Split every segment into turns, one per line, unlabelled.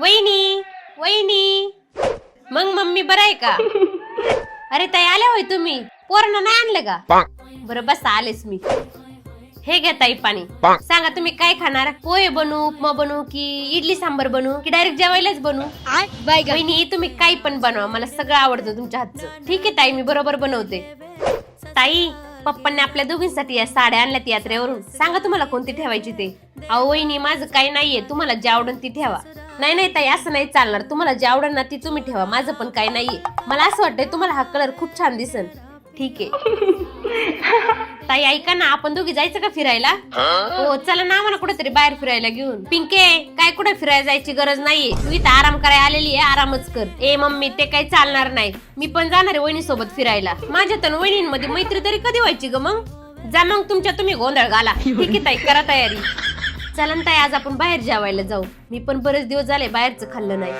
वहिनी वहिनी. मग मम्मी बरं आहे का? अरे ताई आल्या होय तुम्ही? पोरांना नाही आणलं का? बरं बस आलेच मी. हे घ्या ताई पाणी. सांगा तुम्ही काय खाणार? पोहे बनवू उपमा बनवू की इडली सांबर बनवू की डायरेक्ट जेवायलाच बनवू वहिनी तुम्ही काही पण बनवा. मला सगळं आवडतं तुमच्या हातचं. ठीक आहे ताई मी बरोबर बनवते. ताई पप्पांनी आपल्या दोघींसाठी या साड्या आणल्यात यात्रेवरून. सांगा तुम्हाला कोणती ठेवायची ते? अहो वहिनी माझं काही नाहीये. तुम्हाला जे आवडन ती ठेवा. नाही नाही ताई असं नाही चालणार. तुम्हाला जे आवडन ना ती तुम्ही ठेवा. माझं पण काही नाहीये. मला असं वाटतंय तुम्हाला हा कलर खूप छान दिसन ठीक आहे. ताई ऐका ना आपण दोघी जायचं का फिरायला? हो? चला ना मला कुठेतरी बाहेर फिरायला घेऊन. पिंके काय कुठे फिरायला जायची गरज नाहीये. तू इथं आराम करायला आलेली आहे आरामच कर. ए मम्मी ते काही चालणार नाही. मी पण जाणार आहे वहिनी सोबत फिरायला. माझ्या तर वहिनींमध्ये मैत्री तरी कधी व्हायची ग मग? जा मग तुमच्या तुम्ही गोंधळ घाला. ठीक आहे ताई करा तयारी. चला ना ताई आज आपण बाहेर जेवायला जाऊ. मी पण बरेच दिवस झाले बाहेरचं खाल्लं नाही.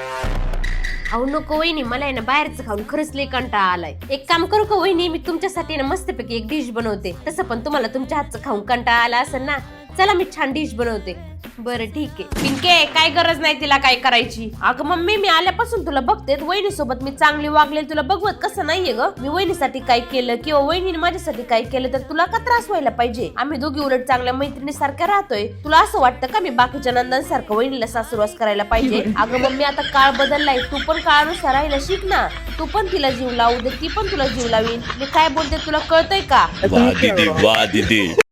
अहो नको वहिनी मला आहे ना बाहेरचं खाऊन खरंच लई कंटाळा आलाय. एक काम करू का वहिनी मी तुमच्यासाठी ना मस्तपैकी एक डिश बनवते. तसं पण तुम्हाला तुमच्या हातचं खाऊन कंटाळा आला असेल ना चला मी छान डिश बनवते. बरं ठीक आहे. पिंके काय गरज नाही तिला काय करायची? अगं मम्मी मी आल्यापासून तुला बघते वहिनी सोबत मी चांगली वागले तुला बघवत कसं नाहीये ग? मी वहिनीसाठी काय केलं किंवा वहिनीने माझ्यासाठी काय केलं तर तुला का त्रास व्हायला पाहिजे? आम्ही दोघी उलट चांगल्या मैत्रिणी सारख्या राहतोय. तुला असं वाटतं का मी बाकीच्या नंदांसारखं वहिनीला सासूरवास करायला पाहिजे? अगं मम्मी आता काळ बदललाय. तू पण काळानुसार राहायला शिक ना. तू पण तिला जीव लावू दे ती पण तुला जीव लावीन. मी काय बोलते तुला कळतंय का?
दीदी दीदी